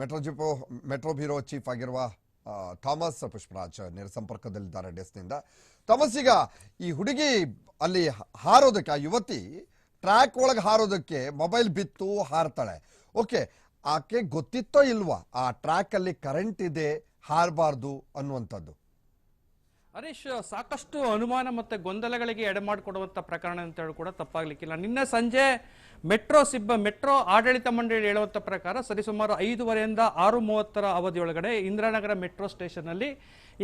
Metro ಜಿಪೋ metro bureau chief ಆಗಿರುವ Thomas Pushparaj ನೇರ ಸಂಪರ್ಕದಲ್ಲಿದ್ದಾರೆ ಡೆಸ್ನಿಂದ ಥಾಮಸ್, ಈಗ ಈ ಹುಡುಗಿ ಅಲ್ಲಿ ಹಾರೋದಕ್ಕೆ, ಆ ಯುವತಿ ಟ್ರ್ಯಾಕ್ ಒಳಗೆ ಹಾರೋದಕ್ಕೆ ಮೊಬೈಲ್ ಬಿತ್ತು, ಹಾರ್ತಾಳೆ. ಓಕೆ ಆಕೆ ಗೊತ್ತಿತ್ತೋ ಇಲ್ವಾ, ಆ ಟ್ರ್ಯಾಕ್ ಅಲ್ಲಿ ಕರೆಂಟ್ ಇದೆ, ಹಾರಬಾರ್ದು ಅನ್ನುವಂಥದ್ದು. ಹರೀಶ್ ಸಾಕಷ್ಟು ಅನುಮಾನ ಮತ್ತೆ ಗೊಂದಲಗಳಿಗೆ ಎಡೆ ಮಾಡಿಕೊಡುವಂತ ಪ್ರಕರಣ ಅಂತ ಹೇಳಿ ಕೂಡ ತಪ್ಪಾಗ್ಲಿಕ್ಕಿಲ್ಲ. ನಿನ್ನೆ ಸಂಜೆ ಮೆಟ್ರೋ ಸಿಬ್ಬ, ಮೆಟ್ರೋ ಆಡಳಿತ ಮಂಡಳಿ ಹೇಳುವಂತ ಪ್ರಕಾರ ಸರಿಸುಮಾರು ಐದೂವರೆಯಿಂದ ಆರು ಮೂವತ್ತರ ಅವಧಿಯೊಳಗಡೆ ಇಂದಿರಾನಗರ ಮೆಟ್ರೋ ಸ್ಟೇಷನ್ ಅಲ್ಲಿ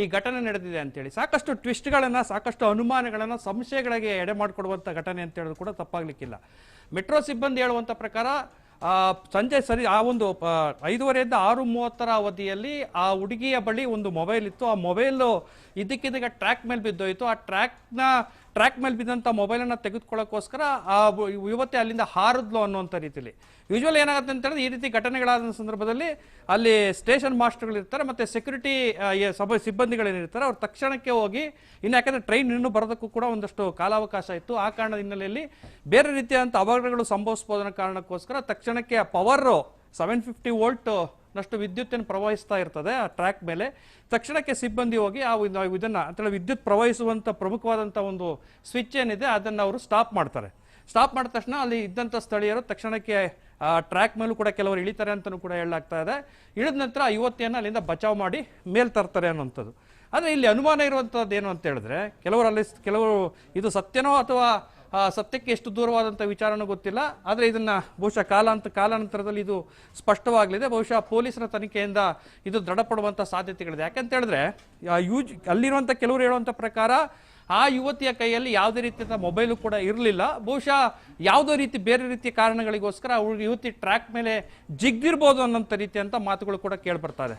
ಈ ಘಟನೆ ನಡೆದಿದೆ ಅಂತೇಳಿ. ಸಾಕಷ್ಟು ಟ್ವಿಸ್ಟ್ಗಳನ್ನು, ಸಾಕಷ್ಟು ಅನುಮಾನಗಳನ್ನು, ಸಂಶಯಗಳಿಗೆ ಎಡೆ ಮಾಡಿಕೊಡುವಂತ ಘಟನೆ ಅಂತ ಹೇಳೋದು ಕೂಡ ತಪ್ಪಾಗ್ಲಿಕ್ಕಿಲ್ಲ. ಮೆಟ್ರೋ ಸಿಬ್ಬಂದಿ ಹೇಳುವಂತ ಪ್ರಕಾರ ಸಂಜೆ ಸರಿ, ಆ ಒಂದು ಐದುವರೆಯಿಂದ ಐದೂವರೆಯಿಂದ ಆರು ಮೂವತ್ತರ ಅವಧಿಯಲ್ಲಿ ಆ ಹುಡುಗಿಯ ಬಳಿ ಒಂದು ಮೊಬೈಲ್ ಇತ್ತು. ಆ ಮೊಬೈಲು ಇದಕ್ಕಿದ್ದಾಗ ಟ್ರ್ಯಾಕ್ ಮೇಲೆ ಬಿದ್ದೋಯ್ತು. ಆ ಟ್ರ್ಯಾಕ್ನ ಟ್ರ್ಯಾಕ್ ಮೇಲೆ ಬಿದ್ದಂಥ ಮೊಬೈಲನ್ನು ತೆಗೆದುಕೊಳ್ಳೋಕ್ಕೋಸ್ಕರ ಆ ಯುವತಿ ಅಲ್ಲಿಂದ ಹಾರಿದ್ಲು ಅನ್ನುವಂಥ ರೀತಿಯಲ್ಲಿ ಯೂಶುವಲ್ ಏನಾಗುತ್ತೆ ಅಂತ ಈ ರೀತಿ ಘಟನೆಗಳಾದ ಸಂದರ್ಭದಲ್ಲಿ ಅಲ್ಲಿ ಸ್ಟೇಷನ್ ಮಾಸ್ಟರ್ಗಳು ಇರ್ತಾರೆ ಮತ್ತೆ ಸೆಕ್ಯೂರಿಟಿ ಸಭೆ ಸಿಬ್ಬಂದಿಗಳೇನಿರ್ತಾರೆ ಅವ್ರು ತಕ್ಷಣಕ್ಕೆ ಹೋಗಿ ಇನ್ನು ಯಾಕಂದರೆ ಟ್ರೈನ್ ಇನ್ನೂ ಬರೋದಕ್ಕೂ ಕೂಡ ಒಂದಷ್ಟು ಕಾಲಾವಕಾಶ ಇತ್ತು. ಆ ಕಾರಣದ ಹಿನ್ನೆಲೆಯಲ್ಲಿ ಬೇರೆ ರೀತಿಯಾದಂಥ ಅವಘಡಗಳು ಸಂಭವಿಸಬಹುದನ್ನ ಕಾರಣಕ್ಕೋಸ್ಕರ ತಕ್ಷಣಕ್ಕೆ ಆ ಪವರು ಸೆವೆನ್ ಫಿಫ್ಟಿ ವೋಲ್ಟ್ ನಷ್ಟು ವಿದ್ಯುತ್ತನ್ನು ಪ್ರವಹಿಸ್ತಾ ಇರ್ತದೆ ಆ ಟ್ರ್ಯಾಕ್ ಮೇಲೆ. ತಕ್ಷಣಕ್ಕೆ ಸಿಬ್ಬಂದಿ ಹೋಗಿ ಆ ಇದನ್ನ ಅಂತೇಳಿ ವಿದ್ಯುತ್ ಪ್ರವಹಿಸುವಂಥ ಪ್ರಮುಖವಾದಂಥ ಒಂದು ಸ್ವಿಚ್ ಏನಿದೆ ಅದನ್ನು ಅವರು ಸ್ಟಾಪ್ ಮಾಡ್ತಾರೆ. ಸ್ಟಾಪ್ ಮಾಡಿದ ತಕ್ಷಣ ಅಲ್ಲಿ ಇದ್ದಂಥ ಸ್ಥಳೀಯರು ತಕ್ಷಣಕ್ಕೆ, ಆ ಟ್ರ್ಯಾಕ್ ಮೇಲೂ ಕೂಡ ಕೆಲವರು ಇಳಿತಾರೆ ಅಂತಲೂ ಕೂಡ ಹೇಳಲಾಗ್ತಾ ಇದೆ. ಇಳಿದ ನಂತರ ಯುವತಿಯನ್ನು ಅಲ್ಲಿಂದ ಬಚಾವ್ ಮಾಡಿ ಮೇಲ್ ತರ್ತಾರೆ ಅನ್ನುವಂಥದ್ದು. ಆದರೆ ಇಲ್ಲಿ ಅನುಮಾನ ಇರುವಂಥದ್ದು ಏನು ಅಂತ ಹೇಳಿದ್ರೆ, ಕೆಲವರು ಅಲ್ಲಿ ಕೆಲವರು ಇದು ಸತ್ಯನೋ ಅಥವಾ ಸತ್ಯಕ್ಕೆ ಎಷ್ಟು ದೂರವಾದಂಥ ವಿಚಾರನೂ ಗೊತ್ತಿಲ್ಲ. ಆದರೆ ಇದನ್ನು ಬಹುಶಃ ಕಾಲಾಂತ, ಕಾಲಾನಂತರದಲ್ಲಿ ಇದು ಸ್ಪಷ್ಟವಾಗಲಿದೆ. ಬಹುಶಃ ಪೊಲೀಸರ ತನಿಖೆಯಿಂದ ಇದು ದೃಢಪಡುವಂಥ ಸಾಧ್ಯತೆಗಳಿದೆ. ಯಾಕಂತ ಹೇಳಿದ್ರೆ ಯೂಜ್ ಅಲ್ಲಿರುವಂಥ ಕೆಲವರು ಹೇಳುವಂಥ ಪ್ರಕಾರ ಆ ಯುವತಿಯ ಕೈಯಲ್ಲಿ ಯಾವುದೇ ರೀತಿಯ ಮೊಬೈಲು ಕೂಡ ಇರಲಿಲ್ಲ. ಬಹುಶಃ ಯಾವುದೋ ರೀತಿ ಬೇರೆ ರೀತಿಯ ಕಾರಣಗಳಿಗೋಸ್ಕರ ಅವ್ರ ಯುವತಿ ಟ್ರ್ಯಾಕ್ ಮೇಲೆ ಜಿಗ್ದಿರ್ಬೋದು ಅನ್ನೋಂಥ ರೀತಿಯಂಥ ಮಾತುಗಳು ಕೂಡ ಕೇಳಿಬರ್ತಾ ಇದೆ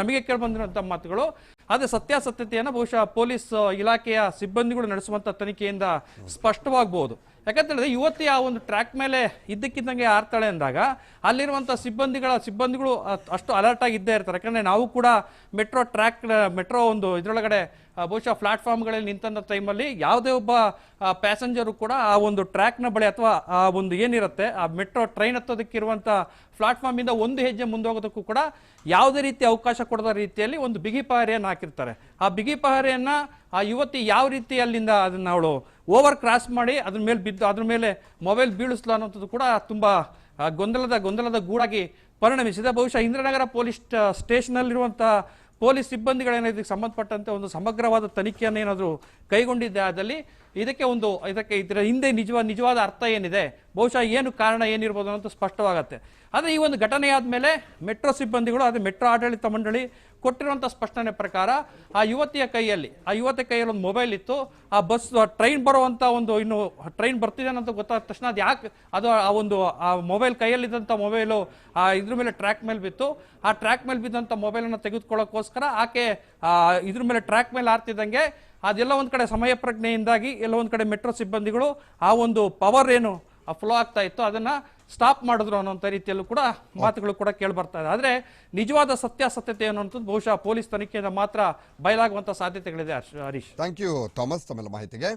ನಮಗೆ ಕೇಳಿಬಂದಿರುವಂಥ ಮಾತುಗಳು. ಆದರೆ ಸತ್ಯಾಸತ್ಯತೆಯನ್ನು ಬಹುಶಃ ಪೊಲೀಸ್ ಇಲಾಖೆಯ ಸಿಬ್ಬಂದಿಗಳು ನಡೆಸುವಂಥ ತನಿಖೆಯಿಂದ ಸ್ಪಷ್ಟವಾಗಬಹುದು ಯಾಕಂತ ಹೇಳಿದ್ರೆ ಯುವತಿ ಆ ಒಂದು ಟ್ರ್ಯಾಕ್ ಮೇಲೆ ಇದ್ದಕ್ಕಿದ್ದಂಗೆ ಆರ್ತಾಳೆ ಅಂದಾಗ ಅಲ್ಲಿರುವಂಥ ಸಿಬ್ಬಂದಿಗಳ ಸಿಬ್ಬಂದಿಗಳು ಅಷ್ಟು ಅಲರ್ಟ್ ಆಗಿ ಇದ್ದೇ ಇರ್ತಾರೆ. ಯಾಕಂದರೆ ನಾವು ಕೂಡ ಮೆಟ್ರೋ ಟ್ರ್ಯಾಕ್, ಮೆಟ್ರೋ ಒಂದು ಇದರೊಳಗಡೆ ಬಹುಶಃ ಪ್ಲಾಟ್ಫಾರ್ಮ್ಗಳಲ್ಲಿ ನಿಂತಂಥ ಟೈಮಲ್ಲಿ ಯಾವುದೇ ಒಬ್ಬ ಪ್ಯಾಸೆಂಜರು ಕೂಡ ಆ ಒಂದು ಟ್ರ್ಯಾಕ್ನ ಬಳಿ ಅಥವಾ ಆ ಒಂದು ಏನಿರುತ್ತೆ, ಆ ಮೆಟ್ರೋ ಟ್ರೈನ್ ಹತ್ತೋದಕ್ಕಿರುವಂಥ ಪ್ಲಾಟ್ಫಾರ್ಮಿಂದ ಒಂದು ಹೆಜ್ಜೆ ಮುಂದೋಗೋದಕ್ಕೂ ಕೂಡ ಯಾವುದೇ ರೀತಿ ಅವಕಾಶ ಕೊಡದ ರೀತಿಯಲ್ಲಿ ಒಂದು ಬಿಗಿ ಪಹರೆಯನ್ನು ಹಾಕಿರ್ತಾರೆ. ಆ ಬಿಗಿ ಪಹರೆಯನ್ನ, ಆ ಯುವತಿ ಯಾವ ರೀತಿ ಅಲ್ಲಿಂದ ಅದನ್ನ ಅವಳು ಓವರ್ ಕ್ರಾಸ್ ಮಾಡಿ ಅದ್ರ ಮೇಲೆ ಬಿದ್ದು ಅದ್ರ ಮೇಲೆ ಮೊಬೈಲ್ ಬೀಳಿಸ್ಲು ಅನ್ನೋಂಥದ್ದು ಕೂಡ ತುಂಬ ಗೊಂದಲದ ಗೊಂದಲದ ಗೂಡಾಗಿ ಪರಿಣಮಿಸಿದೆ. ಬಹುಶಃ ಇಂದ್ರನಗರ ಪೊಲೀಸ್ ಸ್ಟೇಷನಲ್ಲಿರುವಂಥ ಪೊಲೀಸ್ ಸಿಬ್ಬಂದಿಗಳೇನೋ ಇದಕ್ಕೆ ಸಂಬಂಧಪಟ್ಟಂತೆ ಒಂದು ಸಮಗ್ರವಾದ ತನಿಖೆಯನ್ನು ಏನಾದರೂ ಕೈಗೊಂಡಿದ್ದೆ. ಆದಲ್ಲಿ ಇದಕ್ಕೆ ಒಂದು, ಇದಕ್ಕೆ ಇದರ ಹಿಂದೆ ನಿಜವಾದ ನಿಜವಾದ ಅರ್ಥ ಏನಿದೆ? ಬಹುಶಃ ಏನು ಕಾರಣ ಏನಿರ್ಬೋದು ಅನ್ನೋದು ಸ್ಪಷ್ಟವಾಗುತ್ತೆ. ಆದರೆ ಈ ಒಂದು ಘಟನೆ ಆದಮೇಲೆ ಮೆಟ್ರೋ ಸಿಬ್ಬಂದಿಗಳು, ಅದೇ ಮೆಟ್ರೋ ಆಡಳಿತ ಮಂಡಳಿ ಕೊಟ್ಟಿರುವಂಥ ಸ್ಪಷ್ಟನೆ ಪ್ರಕಾರ ಆ ಯುವತಿಯ ಕೈಯಲ್ಲಿ, ಆ ಯುವತಿಯ ಕೈಯಲ್ಲಿ ಒಂದು ಮೊಬೈಲ್ ಇತ್ತು. ಆ ಬಸ್ ಟ್ರೈನ್ ಬರುವಂಥ ಒಂದು ಇನ್ನು ಟ್ರೈನ್ ಬರ್ತಿದೆ ಅಂತ ಗೊತ್ತಾದ ತಕ್ಷಣ ಅದು ಯಾಕೆ, ಅದು ಆ ಒಂದು, ಆ ಮೊಬೈಲ್ ಕೈಯಲ್ಲಿದ್ದಂಥ ಮೊಬೈಲು, ಆ ಇದ್ರ ಮೇಲೆ ಟ್ರ್ಯಾಕ್ ಮೇಲೆ ಬಿತ್ತು. ಆ ಟ್ರ್ಯಾಕ್ ಮೇಲೆ ಬಿದ್ದಂಥ ಮೊಬೈಲನ್ನು ತೆಗೆದುಕೊಳ್ಳೋಕ್ಕೋಸ್ಕರ ಆಕೆ ಇದ್ರ ಮೇಲೆ ಟ್ರ್ಯಾಕ್ ಮೇಲೆ ಆರ್ತಿದ್ದಂಗೆ ಅದೆಲ್ಲ ಒಂದು ಕಡೆ ಸಮಯ ಪ್ರಜ್ಞೆಯಿಂದಾಗಿ ಎಲ್ಲ ಒಂದು ಕಡೆ ಮೆಟ್ರೋ ಸಿಬ್ಬಂದಿಗಳು ಆ ಒಂದು ಪವರ್ ಏನು ಫ್ಲೋ ಆಗ್ತಾ ಇತ್ತು ಅದನ್ನ ಸ್ಟಾಪ್ ಮಾಡಿದ್ರು ಅನ್ನೋಂಥ ರೀತಿಯಲ್ಲೂ ಕೂಡ ಮಾತುಗಳು ಕೂಡ ಕೇಳಿ ಬರ್ತಾ ಇದೆ. ಆದರೆ ನಿಜವಾದ ಸತ್ಯಾಸತ್ಯತೆ ಅನ್ನುವಂಥದ್ದು ಬಹುಶಃ ಪೊಲೀಸ್ ತನಿಖೆಯಿಂದ ಮಾತ್ರ ಬಯಲಾಗುವಂಥ ಸಾಧ್ಯತೆಗಳಿದೆ, ಹರೀಶ್. ಥ್ಯಾಂಕ್ ಯು ಥಾಮಸ್ ತಮ್ಮೆಲ್ಲ ಮಾಹಿತಿಗೆ.